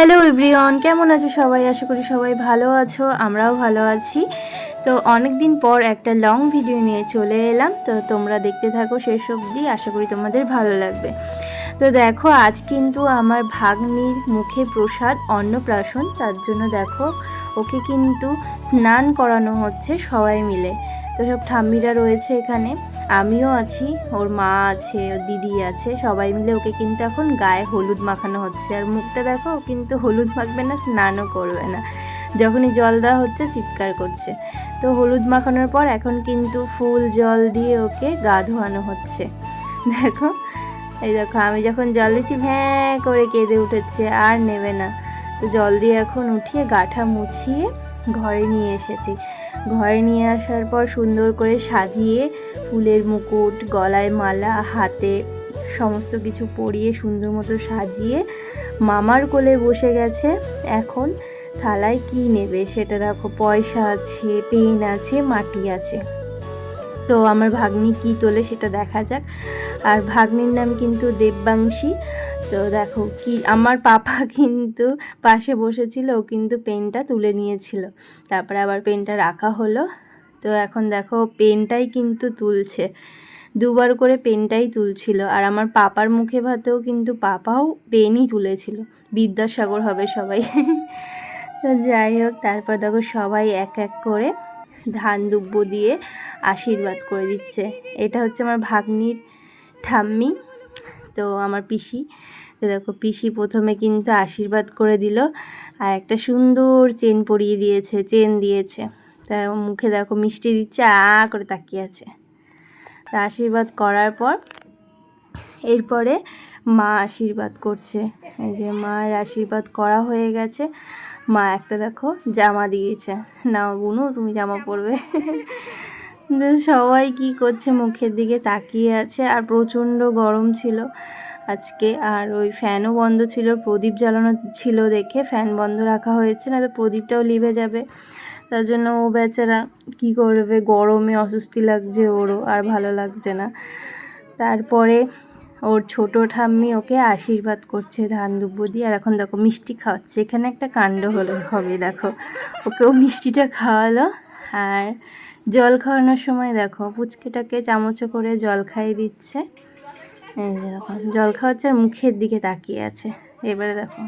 Hello everyone কেমন আছো সবাই? আশা করি সবাই ভালো আছো, আমরাও ভালো আছি। তো অনেক দিন পর একটা লং ভিডিও নিয়ে চলে এলাম। তো তোমরা দেখতে থাকো শেষ অবধি, আশা করি তোমাদের ভালো লাগবে। তো দেখো, আজ কিন্তু আমার ভাগ্নির মুখে প্রসাদ, অন্নপ্রাশন। তার জন্য দেখো, ওকে কিন্তু স্নান করানো হচ্ছে সবাই মিলে। তো সব ঠাম্মিরা রয়েছে এখানে। আমিও আছি, ওর মা আছে, ওর দিদি আছে, সবাই মিলে ওকে কিন্তু এখন গায়ে হলুদ মাখানো হচ্ছে। আর মুখটা দেখো কিন্তু হলুদ মাখবে না, স্নানও করবে না। যখনই জল দেওয়া হচ্ছে, চিৎকার করছে। তো হলুদ মাখানোর পর এখন কিন্তু ফুল জল দিয়ে ওকে গা ধোয়ানো হচ্ছে। দেখো, এই দেখো, আমি যখন জল দিচ্ছি, ভ্যাঁ করে কেঁদে উঠেছে, আর নেবে না। তো জল দিয়ে এখন উঠিয়ে গাঠা মুছিয়ে ঘরে নিয়ে এসেছি। ঘরে নিয়ে আসার পর সুন্দর করে সাজিয়ে ফুলের মুকুট, গলায় মালা, হাতে সমস্ত কিছু পরিয়ে সুন্দর মতো সাজিয়ে মামার কোলে বসে গেছে। এখন থালায় কি নেবে? সেটা দেখো, পয়সা আছে, পেন আছে, মাটি আছে। তো আমার ভাগ্নি কি তোলে সেটা দেখা যাক। আর ভাগ্নির নাম কিন্তু দেববাংশী। তো দেখো কি, আমার পাপা কিন্তু পাশে বসেছিল, ও কিন্তু পেনটা তুলে নিয়েছিল। তারপরে আবার পেনটা রাখা হলো। তো এখন দেখো, পেনটাই কিন্তু তুলছে। দুবার করে পেনটাই তুলছিল। আর আমার পাপার মুখে ভাতেও কিন্তু পাপাও পেনই তুলেছিল। বিদ্যাসাগর হবে সবাই। তো যাই হোক, তারপর দেখো সবাই এক এক করে ধান দুব্য দিয়ে আশীর্বাদ করে দিচ্ছে। এটা হচ্ছে আমার ভাগ্নির ঠাম্মি, তো আমার পিসি। তো দেখো, পিসি প্রথমে কিন্তু আশীর্বাদ করে দিল আর একটা সুন্দর চেন পরিয়ে দিয়েছে, চেন দিয়েছে। তা মুখে দেখো মিষ্টি দিচ্ছে আ, করে তাকিয়ে আছে। তা আশীর্বাদ করার পর এরপরে মা আশীর্বাদ করছে। এই যে মায়ের আশীর্বাদ করা হয়ে গেছে। মা একটা দেখো জামা দিয়েছে। না বুনু তুমি জামা পরবে। সবাই কি করছে মুখের দিকে তাকিয়ে আছে। আর প্রচণ্ড গরম ছিল আজকে। আর ওই ফ্যানও বন্ধ ছিল প্রদীপ জ্বালানো ছিল দেখে। ফ্যান বন্ধ রাখা হয়েছে না তো প্রদীপটাও লিভে যাবে। তার জন্য ও বেচারা কি করবে? গরমে অস্বস্তি লাগছে ওরও আর ভালো লাগছে না। তারপরে ওর ছোট ঠাম্মি ওকে আশীর্বাদ করছে ধান দুব্বো দিয়ে। আর এখন দেখো মিষ্টি খাওয়াচ্ছে। এখানে একটা কাণ্ড হলো, হবে দেখো। ওকেও মিষ্টিটা খাওয়ালো। আর জল খাওয়ানোর সময় দেখো, পুচকেটাকে চামচে করে জল খাইয়ে দিচ্ছে। দেখো, জল খাওয়াচ্ছে আর মুখের দিকে তাকিয়ে আছে। এবারে দেখো।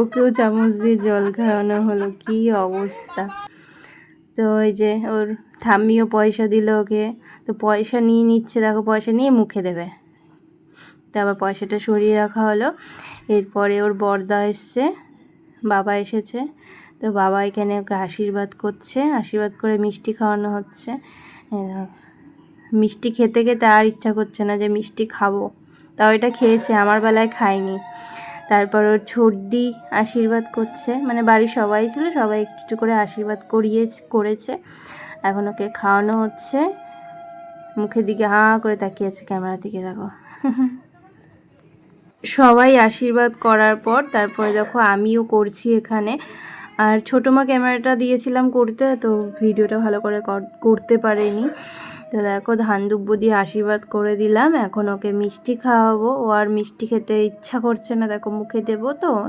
ওকেও চামচ দিয়ে জল খাওয়ানো হলো, কি অবস্থা। তো ওই যে ওর ঠাম্মিও পয়সা দিল ওকে। তো পয়সা নিয়ে নিচ্ছে, দেখো পয়সা নিয়ে মুখে দেবে। তো আবার পয়সাটা সরিয়ে রাখা হলো। এরপরে ওর বর্দা এসছে, বাবা এসেছে। তো বাবা এখানে ওকে আশীর্বাদ করছে, আশীর্বাদ করে মিষ্টি খাওয়ানো হচ্ছে। মিষ্টি খেতে খেতে আর ইচ্ছা করছে না যে মিষ্টি খাব। তাও এটা খেয়েছে, আমার বেলায় খায়নি। তারপর ওর ছর্দি আশীর্বাদ করছে। মানে বাড়ির সবাই ছিল, সবাই একটু করে আশীর্বাদ করিয়ে করেছে। এখন ওকে খাওয়ানো হচ্ছে। মুখের দিকে হাঁ করে তাকিয়েছে ক্যামেরা দিকে, দেখো। সবাই আশীর্বাদ করার পর তারপরে দেখো আমিও করছি এখানে। আর ছোটো মা ক্যামেরাটা দিয়েছিলাম করতে, তো ভিডিওটা ভালো করে কর- করতে পারেনি। তো দেখো ধান দুব্য দিয়ে আশীর্বাদ করে দিলাম। এখন ওকে মিষ্টি খাওয়াবো। ও আর মিষ্টি খেতে ইচ্ছা করছে না, দেখো মুখে দেবো তো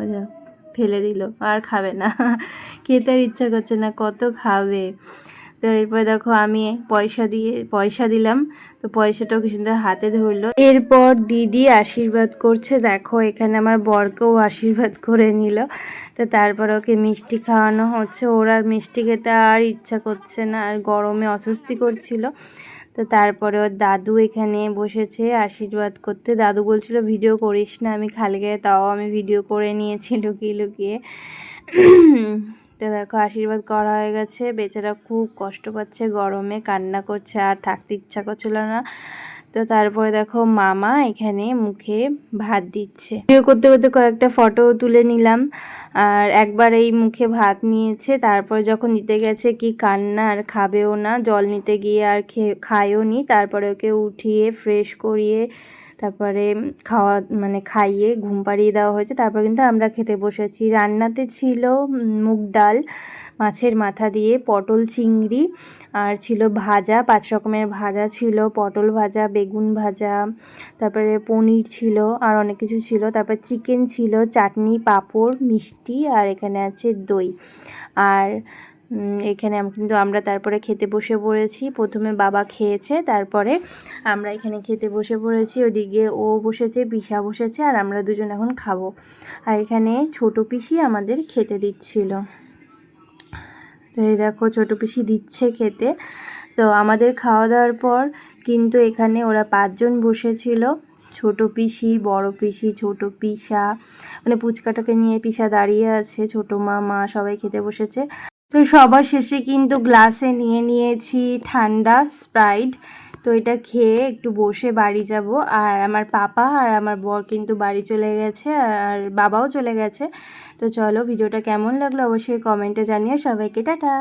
ফেলে দিল, আর খাবে না। খেতে আর ইচ্ছা করছে না, কত খাবে। তো এরপর দেখো আমি পয়সা দিয়ে, পয়সা দিলাম। তো পয়সাটাও কি সুন্দর হাতে ধরলো। এরপর দিদি আশীর্বাদ করছে। দেখো, এখানে আমার বরকেও আশীর্বাদ করে নিল। তো তারপর ওকে মিষ্টি খাওয়ানো হচ্ছে। ওর আর মিষ্টি খেতে আর ইচ্ছা করছে না। আর গরমে অস্বস্তি করছিল। তো তারপরে ওর দাদু এখানে বসেছে আশীর্বাদ করতে। দাদু বলছিল, ভিডিও করিস না আমি খালি গায়ে, তাও আমি ভিডিও করে নিয়েছি লুকিয়ে লুকিয়ে। তো দেখো, আশীর্বাদ করা হয়ে গেছে। বেচারা খুব কষ্ট পাচ্ছে, গরমে কান্না করছে, আর থাকতে ইচ্ছা করছিল না। তো তারপরে দেখো, মামা এখানে মুখে ভাত দিচ্ছে। করতে করতে কয়েকটা ফটো তুলে নিলাম, আর একবার এই মুখে ভাত নিয়েছে। তারপর যখন নিতে গেছে, কি কান্না, আর খাবেও না। জল নিতে গিয়ে আর খেয়ে খায়ও নি। তারপরে ওকে উঠিয়ে ফ্রেশ করিয়ে তারপরে খাওয়া মানে খাইয়ে ঘুম পাড়িয়ে দেওয়া হয়েছে। তারপর কিন্তু আমরা খেতে বসেছি। রান্নাতে ছিল মুগ ডাল, মাছের মাথা দিয়ে পটল চিংড়ি, আর ছিল ভাজা, পাঁচ রকমের ভাজা ছিল, পটল ভাজা, বেগুন ভাজা, তারপরে পনির ছিল, আর অনেক কিছু ছিল। তারপর চিকেন ছিল, চাটনি, পাঁপড়, মিষ্টি, আর এখানে আছে দই। আর এখানে কিন্তু আমরা তারপরে খেতে বসে পড়েছি। প্রথমে বাবা খেয়েছে, তারপরে আমরা এখানে খেতে বসে পড়েছি। ওদিকে ও বসেছে পিসা বসেছে, আর আমরা দুজন এখন খাব। আর এখানে ছোট পিসি আমাদের খেতে দিচ্ছিল। তো এই দেখো, ছোটো পিসি দিচ্ছে খেতে। তো আমাদের খাওয়া দাওয়ার পর কিন্তু এখানে ওরা পাঁচজন বসেছিল। ছোট পিসি, বড় পিসি, ছোট পিসা। মানে পুচকাটাকে নিয়ে পিসা দাঁড়িয়ে আছে, ছোট মা সবাই খেতে বসেছে। তো সবার শেষে কিন্তু গ্লাসে নিয়ে নিয়েছি ঠান্ডা স্প্রাইট। তো এটা খেয়ে একটু বসে বাড়ি যাব। আর আমার পাপা আর আমার বর কিন্তু বাড়ি চলে গেছে আর বাবাও চলে গেছে। তো চলো, ভিডিওটা কেমন লাগল অবশ্যই কমেন্টে জানিয়ে সবাইকে টাটা।